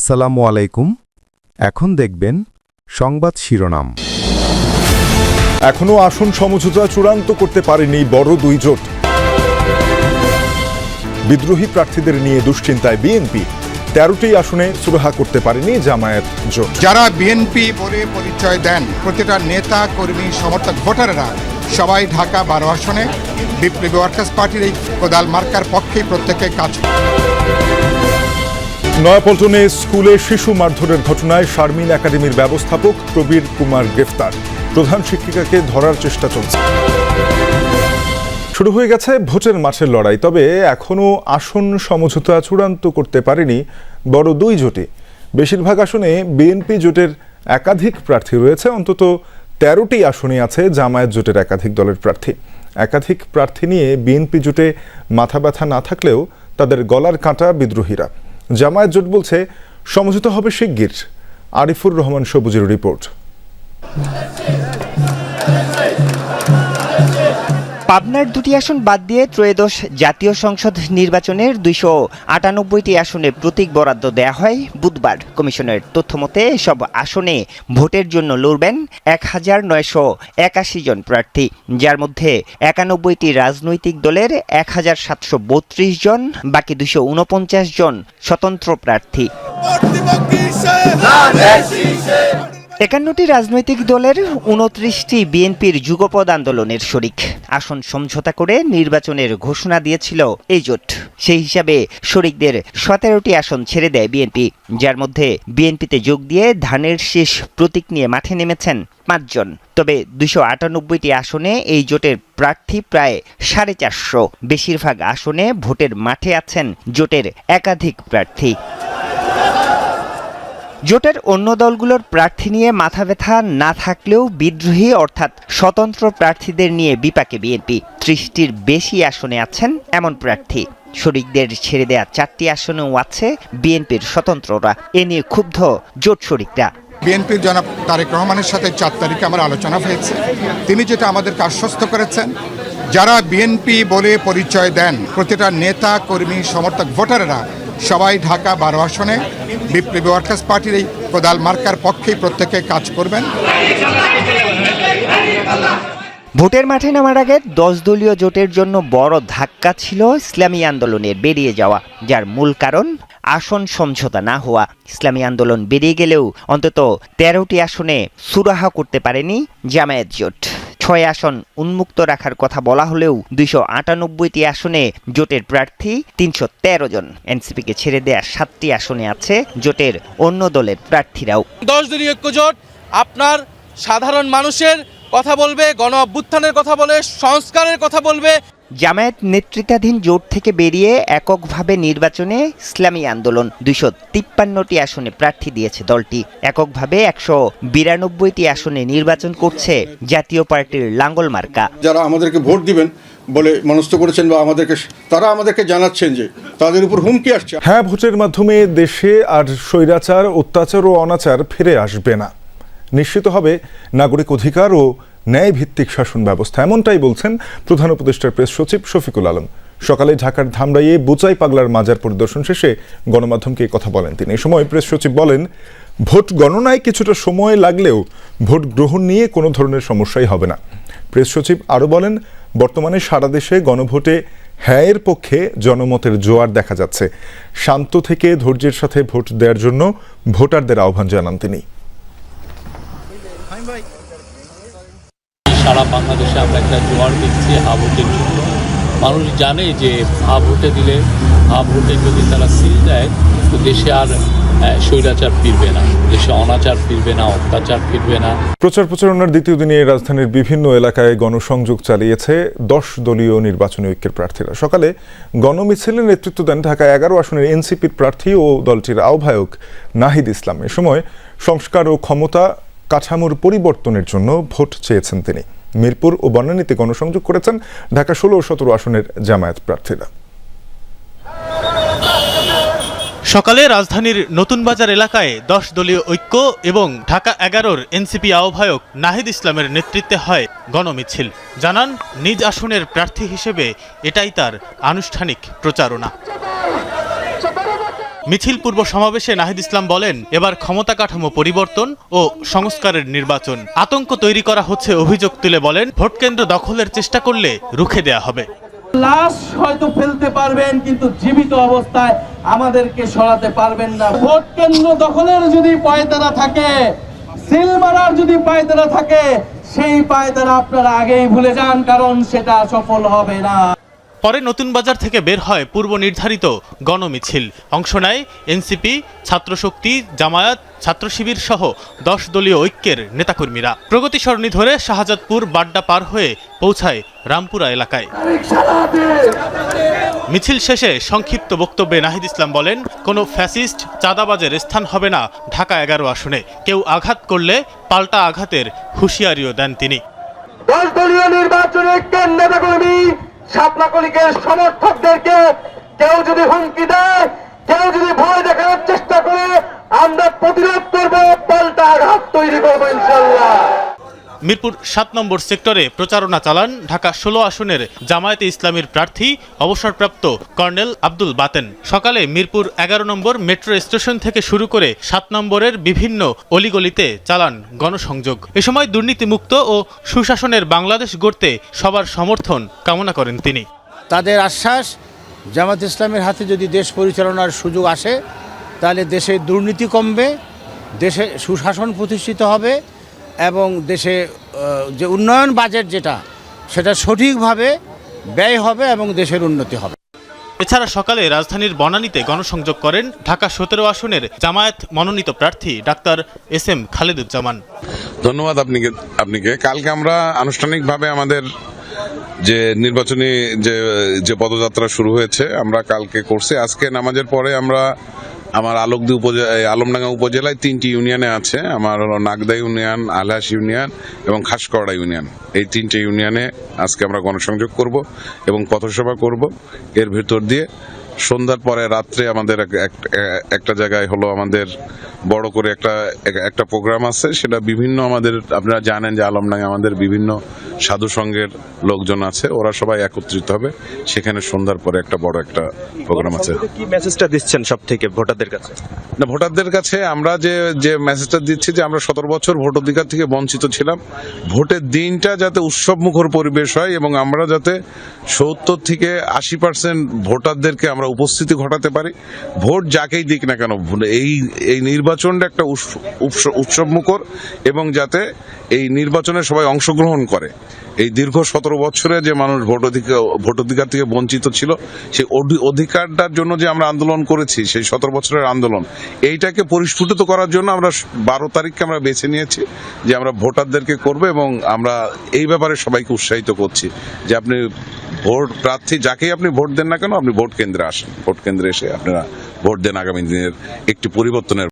আসসালামু আলাইকুম। এখন দেখবেন সংবাদ শিরোনাম। এখনও আসন সমঝোতা চূড়ান্ত করতে পারেনি বড় দুই জোট। বিদ্রোহী প্রার্থীদের নিয়ে দুশ্চিন্তায় বিএনপি। তেরোটি আসনে সুরাহা করতে পারেনি জামায়াত জোট। যারা বিএনপি বলে পরিচয় দেন প্রতিটা নেতা কর্মী সমর্থক ভোটাররা সবাই ঢাকা বারো আসনে। বিপ্লবী ওয়ার্কার্স পার্টির এই কোদাল মার্কার পক্ষেই প্রত্যেকে কাজ করে। নয়াপল্টনে স্কুলে শিশু মারধরের ঘটনায় শারমিন একাডেমির ব্যবস্থাপক প্রবীর কুমার গ্রেফতার। প্রধান শিক্ষিকাকে ধরার চেষ্টা চলছে। শুরু হয়ে গেছে ভোটের মাঠের লড়াই, তবে এখনও আসন সমঝোতা চূড়ান্ত করতে পারেনি বড় দুই জোটে। বেশিরভাগ আসনে বিএনপি জোটের একাধিক প্রার্থী রয়েছে, অন্তত তেরোটি আসনে আছে জামায়াত জোটের একাধিক দলের প্রার্থী। একাধিক প্রার্থী নিয়ে বিএনপি জোটে মাথা ব্যথা না থাকলেও তাদের গলার কাঁটা বিদ্রোহীরা। জামায়াত জোট বলছে সমঝোতা হবে শিগগির। আরিফুর রহমান সবুজের রিপোর্ট। পাবনার দুটি আসন বাদ দিয়ে ত্রয়োদশ জাতীয় সংসদ নির্বাচনের দুইশো আটানব্বইটি আসনে প্রতীক বরাদ্দ দেয়া হয় বুধবার। কমিশনের তথ্যমতে এসব আসনে ভোটের জন্য লড়বেন এক হাজার নয়শো একাশি জন প্রার্থী যার মধ্যে একানব্বইটি রাজনৈতিক দলের এক হাজার সাতশো বত্রিশ জন বাকি দুশো উনপঞ্চাশ জন স্বতন্ত্র প্রার্থী। একান্নটি রাজনৈতিক দলের উনত্রিশটি বিএনপির যুগপদ আন্দোলনের শরিক। আসন সমঝোতা করে নির্বাচনের ঘোষণা দিয়েছিল এই জোট। সেই হিসাবে শরিকদের সতেরোটি আসন ছেড়ে দেয় বিএনপি, যার মধ্যে বিএনপিতে যোগ দিয়ে ধানের শেষ প্রতীক নিয়ে মাঠে নেমেছেন পাঁচজন। তবে দুশো আটানব্বইটি আসনে এই জোটের প্রার্থী প্রায় সাড়ে চারশো। বেশিরভাগ আসনে ভোটের মাঠে আছেন জোটের একাধিক প্রার্থী। জোটের অন্য দলগুলোর প্রার্থী নিয়ে মাথা ব্যথা না থাকলেও বিদ্রোহী অর্থাৎ স্বতন্ত্র প্রার্থীদের নিয়ে বিপাকে বিএনপি। ত্রিশটির বেশি আসনে আছেন এমন প্রার্থী। শরিকদের ছেড়ে দেয়া চারটি আসনেও আছে বিএনপির স্বতন্ত্ররা। এ নিয়ে ক্ষুব্ধ জোট শরিকরা। বিএনপির জনাব তারেক রহমানের সাথে চার তারিখে আমার আলোচনা হয়েছে। তিনি যেটা আমাদেরকে আশ্বস্ত করেছেন, যারা বিএনপি বলে পরিচয় দেন, প্রতিটা নেতা, কর্মী, সমর্থক, ভোটাররা সবাই ঢাকা বারো আসনে। বিপ্লবী ওয়ার্কার্স পার্টির এই কোদাল মার্কার পক্ষেই প্রত্যেকে কাজ করবেন। ভোটের মাঠে নামার আগে দশ দলীয় জোটের জন্য বড় ধাক্কা ছিল ইসলামী আন্দোলনের বেরিয়ে যাওয়া, যার মূল কারণ আসন সমঝোতা না হওয়া। ইসলামী আন্দোলন বেরিয়ে গেলেও অন্তত তেরোটি আসনে সুরাহা করতে পারেনি জামায়াত জোট। ছয় আসন উন্মুক্ত রাখার কথা বলা হলেও দুইশো আটানব্বইটি আসনে জোটের প্রার্থী তিনশো তেরো জন। এনসিপিকে ছেড়ে দেয়া সাতটি আসনে আছে জোটের অন্য দলের প্রার্থীরাও। দশ দলীয় ঐক্যজোট আপনার সাধারণ মানুষের কথা বলবে, গণ অভ্যুত্থানের কথা বলে, সংস্কারের কথা বলবে। জামায়াত নেতৃত্বাধীন জোট থেকে বেরিয়ে এককভাবে নির্বাচনে ইসলামী আন্দোলন। দুইশো তিপ্পান্নটি আসনে প্রার্থী দিয়েছে দলটি। এককভাবে একশো বিরানব্বইটি আসনে নির্বাচন করছে জাতীয় পার্টির লাঙ্গল মার্কা। যারা আমাদেরকে ভোট দিবেন বলে মনস্থ করেছেন বা আমাদেরকে তারা আমাদেরকে জানাচ্ছেন যে তাদের উপর হুমকি আসছে। হ্যাঁ ভোটের মাধ্যমে দেশে আর স্বৈরাচার অত্যাচার ও অনাচার ফিরে আসবে না। নিশ্চিত হবে নাগরিক অধিকার ও ন্যায় ভিত্তিক শাসন ব্যবস্থা, এমনটাই বলছেন প্রধান উপদেষ্টার প্রেস সচিব শফিকুল আলম। সকালে ঢাকার ধামরাইয়ে বুচাই পাগলার মাজার পরিদর্শন শেষে গণমাধ্যমকে কথা বলেন তিনি। এই সময় প্রেস সচিব বলেন, ভোট গণনায় কিছুটা সময় লাগলেও ভোট গ্রহণ নিয়ে কোনো ধরনের সমস্যাই হবে না। প্রেস সচিব আরও বলেন, বর্তমানে সারা দেশে গণভোটে হ্যাঁয়ের পক্ষে জনমতের জোয়ার দেখা যাচ্ছে। শান্ত থেকে ধৈর্যের সাথে ভোট দেওয়ার জন্য ভোটারদের আহ্বান জানান তিনি। সারা বাংলাদেশে আমরা একটা জোয়ার দেখছি হা ভোটের জন্য মানুষ জানে যে হা ভোটে দিলে হা ভোটে যদি তারা সিল দেয়, তো দেশে আর স্বৈরাচার ফিরবে না। দেশে অনাচার ফিরবে না, অত্যাচার ফিরবে না। প্রচার প্রচারণার দ্বিতীয় দিনে রাজধানীর বিভিন্ন এলাকায় গণসংযোগ চালিয়েছে দশ দলীয় নির্বাচনী ঐক্যের প্রার্থীরা। সকালে গণমিছিলের নেতৃত্ব দেন ঢাকা এগারো আসনের এনসিপির প্রার্থী ও দলটির আহ্বায়ক নাহিদ ইসলাম। এ সময় সংস্কার ও ক্ষমতা কাঠামোর পরিবর্তনের জন্য ভোট চেয়েছেন তিনি। মিরপুর ও বনানীতে গণসংযোগ করেছেন ঢাকা ষোলো ও সতেরো আসনের জামায়াত প্রার্থীরা। সকালে রাজধানীর নতুন বাজার এলাকায় দশ দলীয় ঐক্য এবং ঢাকা এগারোর এনসিপি আহ্বায়ক নাহিদ ইসলামের নেতৃত্বে হয় গণমিছিল। জানান, নিজ আসনের প্রার্থী হিসেবে এটাই তার আনুষ্ঠানিক প্রচারণা। মিছিল পূর্ব সমাবেশে নাহিদ ইসলাম বলেন, এবার ক্ষমতা কাঠামো পরিবর্তন ও সংস্কারের নির্বাচন। আতঙ্ক তৈরি করা হচ্ছে, অভিযোগ তুলে বলেন, ভোট কেন্দ্র দখলের চেষ্টা করলে রুখে দেয়া হবে। লাশ হয়তো ফেলতে পারবেন, কিন্তু জীবিত অবস্থায় আমাদেরকে সরাতে পারবেন না। ভোট কেন্দ্র দখলের যদি পায়তারা থাকে, সিল মারার যদি পায়তারা থাকে, সেই পায়তারা আপনারা আগেই ভুলে যান, কারণ সেটা সফল হবে না। পরে নতুন বাজার থেকে বের হয় পূর্ব নির্ধারিত গণমিছিল। অংশ নেয় এনসিপি, ছাত্রশক্তি, জামায়াত ছাত্র শিবির সহ দশ দলীয় ঐক্যের নেতাকর্মীরা। প্রগতি সরণি ধরে শাহজাদপুর বাড্ডা পার হয়ে পৌঁছায় রামপুরা এলাকায়। মিছিল শেষে সংক্ষিপ্ত বক্তব্যে নাহিদ ইসলাম বলেন, কোনো ফ্যাসিস্ট চাঁদাবাজের স্থান হবে না ঢাকা এগারো আসনে। কেউ আঘাত করলে পাল্টা আঘাতের হুঁশিয়ারিও দেন তিনি। দশ দলীয় নির্বাচনে নেতা কর্মী শাপলা কলিকের সমর্থকদেরকে কেউ যদি হুমকি দেয়, কেউ যদি ভয় দেখানোর চেষ্টা করে, আমরা প্রতিরোধ করব, পাল্টা আঘাত তৈরি করব ইনশাল্লাহ। মিরপুর সাত নম্বর সেক্টরে প্রচারণা চালান ঢাকা ষোলো আসনের জামায়াতে ইসলামীর প্রার্থী, অবসরপ্রাপ্ত কর্নেল আব্দুল বাতেন। সকালে মিরপুর এগারো নম্বর মেট্রো স্টেশন থেকে শুরু করে সাত নম্বরের বিভিন্ন অলিগলিতে চালান গণসংযোগ। এ সময় দুর্নীতিমুক্ত ও সুশাসনের বাংলাদেশ গড়তে সবার সমর্থন কামনা করেন তিনি। তাদের আশ্বাস জামাত ইসলামের হাতে যদি দেশ পরিচালনার সুযোগ আসে, তাহলে দেশে দুর্নীতি কমবে, দেশে সুশাসন প্রতিষ্ঠিত হবে এবং দেশে যে উন্নয়ন বাজেট যেটা সেটা সঠিকভাবে ব্যয় হবে এবং দেশের উন্নতি হবে। এছাড়া সকালে রাজধানীর বনানীতে গণসংযোগ করেন ঢাকা সতেরো আসনের জামায়াত মনোনীত প্রার্থী ডাক্তার এস এম খালেদুজ্জামান। ধন্যবাদ আপনাকে আপনাকে। কালকে আমরা আনুষ্ঠানিকভাবে আমাদের যে নির্বাচনী যে যে পদযাত্রা শুরু হয়েছে আমরা কালকে করছি। আজকে নামাজের পরে আমরা আমার আলোকদি উপজেলা আলমডাঙ্গা উপজেলায় তিনটি ইউনিয়নে আছে। আমার হলো নাগদা ইউনিয়ন, আলহাস ইউনিয়ন এবং খাসকড়া ইউনিয়ন। এই তিনটে ইউনিয়নে আজকে আমরা গণসংযোগ করব এবং পথসভা করব। এর ভেতর দিয়ে সন্ধ্যার পরে রাত্রে আমাদের এক- এক- একটা জায়গায় হলো আমাদের বড় করে একটা একটা প্রোগ্রাম আছে। সেটা বিভিন্ন আমাদের আপনারা জানেন যে আলমডাঙ্গে আমাদের বিভিন্ন সাধু সংঘের লোকজন আছে। ওরা সবাই একত্রিত হবে। সেখানে সন্ধ্যার পরে একটা বড় একটা প্রোগ্রাম আছে। কি মেসেজটা দিচ্ছেন সব থেকে ভোটারদের কাছে? না ভোটারদের কাছে আমরা যে যে মেসেজটা দিচ্ছি যে আমরা সতেরো বছর ভোট অধিকার থেকে বঞ্চিত ছিলাম। ভোটের দিনটা যাতে উৎসব মুখর পরিবেশ হয় এবং আমরা যাতে সত্তর থেকে আশি পার্সেন্ট ভোটারদেরকে আমরা উপস্থিতি ঘটাতে পারে। ভোট যাকেই দিক না কেন এই এই নির্বাচনটা একটা উৎসবমুখর এবং যাতে এই নির্বাচনে সবাই অংশগ্রহণ করে। এই দীর্ঘ সতেরো বছরে যে মানুষ ভোট অধিকার ভোট অধিকার থেকে বঞ্চিত ছিল, সেই অধি- অধিকারটার জন্য যে আমরা আন্দোলন করেছি, সেই সতেরো বছরের আন্দোলন, এইটাকে পরিস্ফুটিত করার জন্য আমরা বারো তারিখকে আমরা বেছে নিয়েছি যে আমরা ভোটারদেরকে করব এবং আমরা এই ব্যাপারে সবাইকে উৎসাহিত করছি যে আপনি ভোট প্রার্থী যাকেই আপনি ভোট দেন না কেন, আপনি ভোট কেন্দ্রে আসেন। ভোট কেন্দ্রে এসে আপনারা ভোট দেন আগামী দিনের একটি পরিবর্তনের